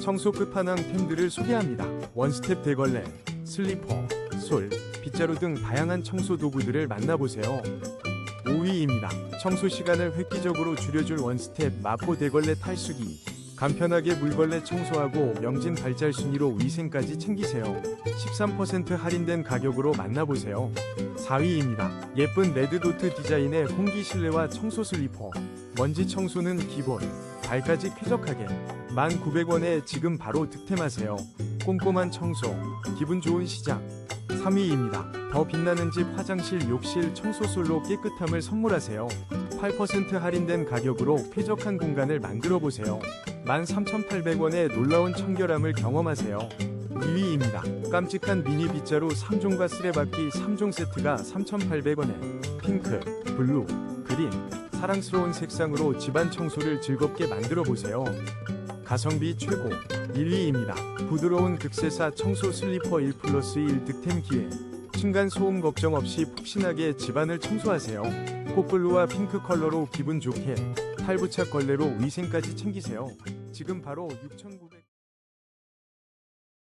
청소 끝판왕 템들을 소개합니다. 원스텝 대걸레, 슬리퍼, 솔, 빗자루 등 다양한 청소 도구들을 만나보세요. 5위입니다. 청소 시간을 획기적으로 줄여줄 원스텝 마포 대걸레 탈수기. 간편하게 물걸레 청소하고 명진 발달 순위로 위생까지 챙기세요. 13% 할인된 가격으로 만나보세요. 4위입니다. 예쁜 레드도트 디자인의 홍기 실내화 청소 슬리퍼. 먼지 청소는 기본, 발까지 쾌적하게. 1,900원에 지금 바로 득템하세요. 꼼꼼한 청소, 기분 좋은 시작. 3위입니다. 더 빛나는 집 화장실 욕실 청소솔로 깨끗함을 선물하세요. 8% 할인된 가격으로 쾌적한 공간을 만들어 보세요. 13,800원의 놀라운 청결함을 경험하세요. 2위입니다. 깜찍한 미니 빗자루 3종과 쓰레받기 3종 세트가 3,800원에 핑크, 블루, 그린, 사랑스러운 색상으로 집안 청소를 즐겁게 만들어 보세요. 가성비 최고 1위입니다. 부드러운 극세사 청소 슬리퍼 1 플러스 1 득템 기회. 층간 소음 걱정 없이 푹신하게 집안을 청소하세요. 꽃블루와 핑크 컬러로 기분 좋게 탈부착 걸레로 위생까지 챙기세요. 지금 바로 6,900